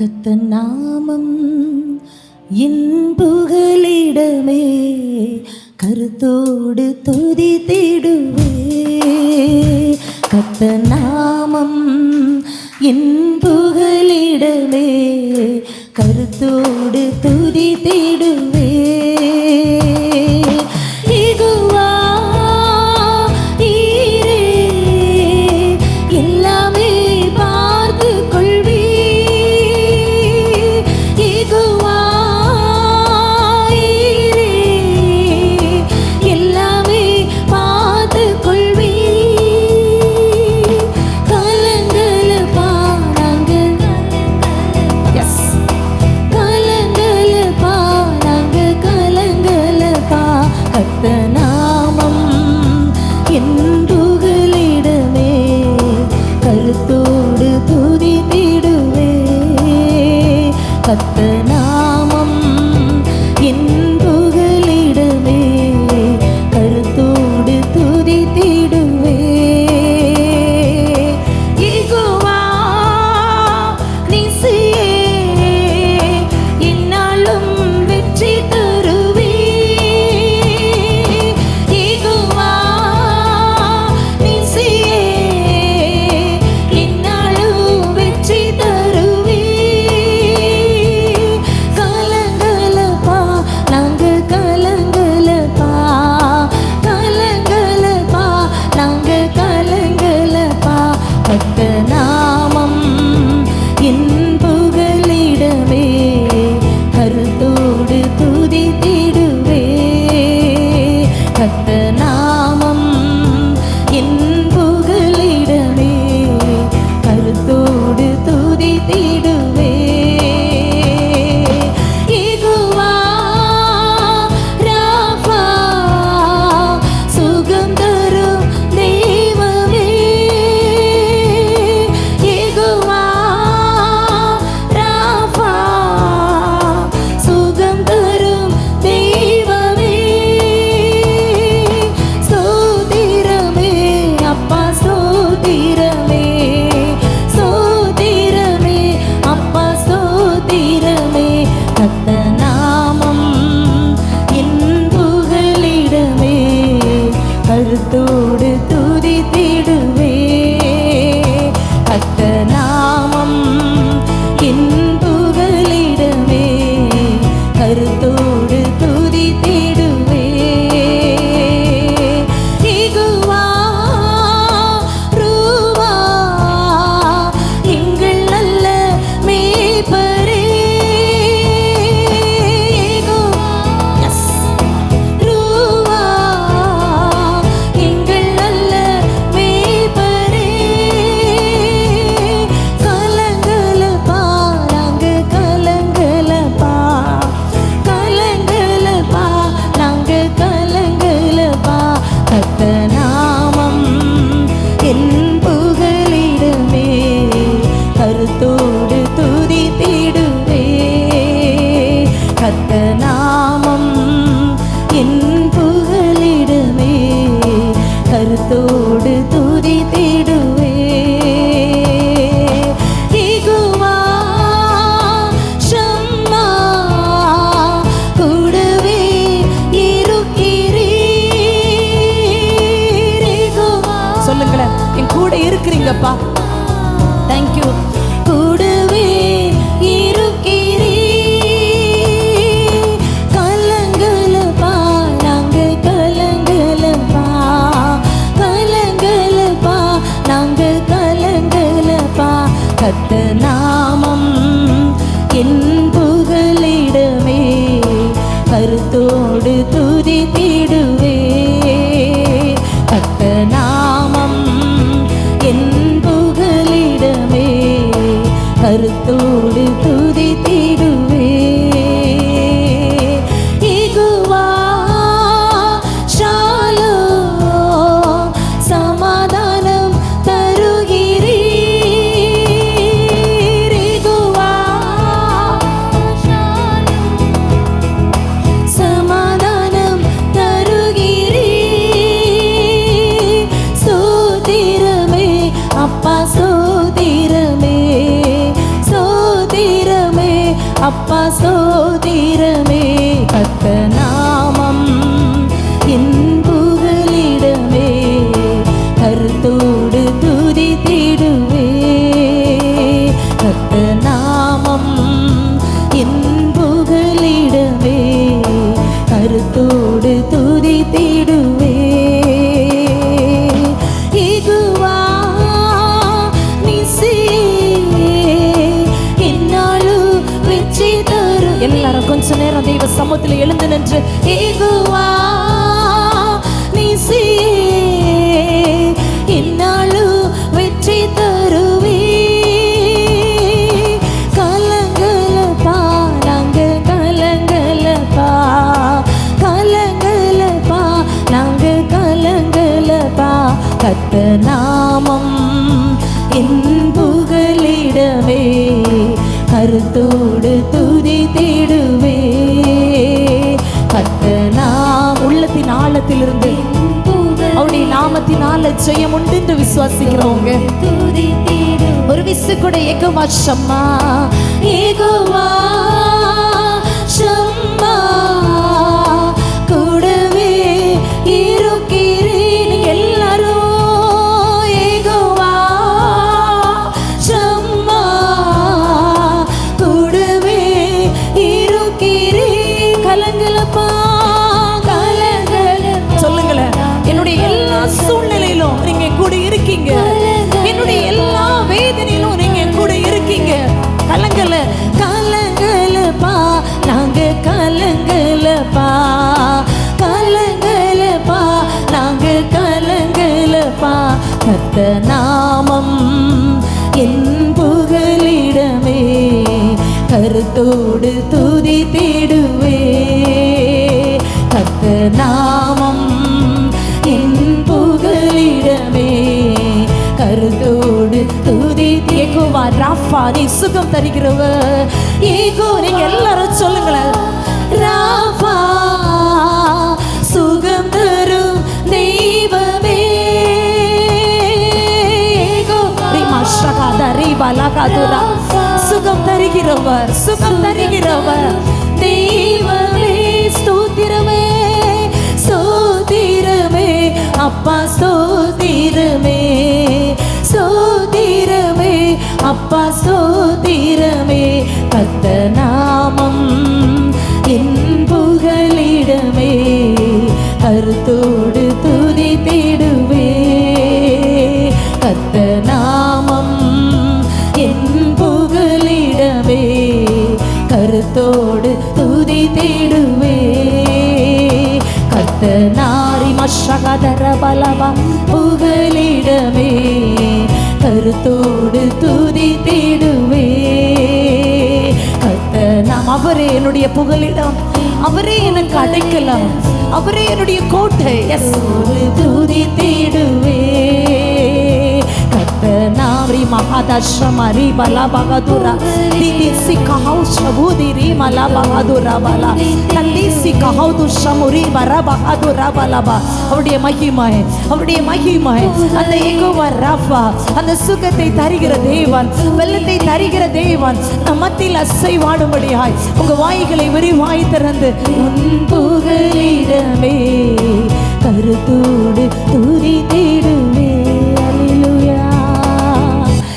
கத்தன் நாமம் இன்புகளிடமே கருத்தோடு துதி திடுவே. கத்தன் நாமம் இன்புகளிடமே கருத்தோடு துதி திடுவே. கர்த்தநாமம் என் புகழிடமே கருத்தோடு துதித்திடுவே. கர்த்தநாமம் என் புகழிடமே கருத்தோடு சொல்லுங்களேன். என் கூட இருக்கிறீங்கப்பா. தேங்க்யூ கூடவே இருக்கிறீ கத்த நாமம் என் புகலிடமே கருத்தோடு தூ கருத்தோடு துதித்திடும். அப்பா சோதிரமே கத்த நாமம் என் கருத்தோடு துதித்திடுவே. கத்த நாமம் என் கருத்தோடு எழுந்து நின்று ஏகுவா வெற்றி தருவே. கலங்கலப்பா நாங்க கலங்கலப்பா கலங்கலப்பா நாங்க கலங்கலப்பா கத்த நாமம் என்ன நாமத்தினால ஜெயம் உண்டு என்று விசுவாசிக்கிறவங்க. ஒரு விசு கூட ஏகமா. ஏகோவா கருத்தோடு துதி தேடுவே. கத்த நாமம் என் புகலிடமே கருத்தோடு துதி ஏகோவா ராஃபா நீ சுகம் தருகிறவ ஏகோ நீங்க எல்லாரும் சொல்லுங்களேன். ராஃபா சுகம் தரும் தெய்வமே. ஏகோ ரிமா ஷகாதா ரிபா லகாதுரா சுகம் தருகிறவர் சுகம் தருகிறவர். தெய்வமே ஸ்தோத்திரமே ஸ்தோத்திரமே. அப்பா ஸ்தோத்திரமே ஸ்தோத்திரமே. அப்பா ஸ்தோத்திரமே. கத்த நாமம். மஷகதர பலவா புகலிடமே கருத்தோடு துதி தேடுவே. நாம் அவரே என்னுடைய புகலிடம் அவரே எனக்கு அடைக்கலாம் அவரே என்னுடைய கோட்டை. துதி தேடுவே நாரி மகாதர்ஷம ரீ பலா பகதுரா திதி சிக்கஹௌ ஷபூதி ரீ மலா பகதுரா பலா தந்தி சிக்கஹௌ துஷமுரி வர அவருடைய மகிமை அவருடைய மகிமை அந்த ஏகோவா ராஃபா அந்த சுகத்தை தருகிற தேவன் வெள்ளத்தை தருகிற தேவன் நம் மத்தியில் அசைவாடும்படியாய் உங்க வாய்களை விரிவாய் திறந்து உன் கருத்தோடு துதி தேடுவே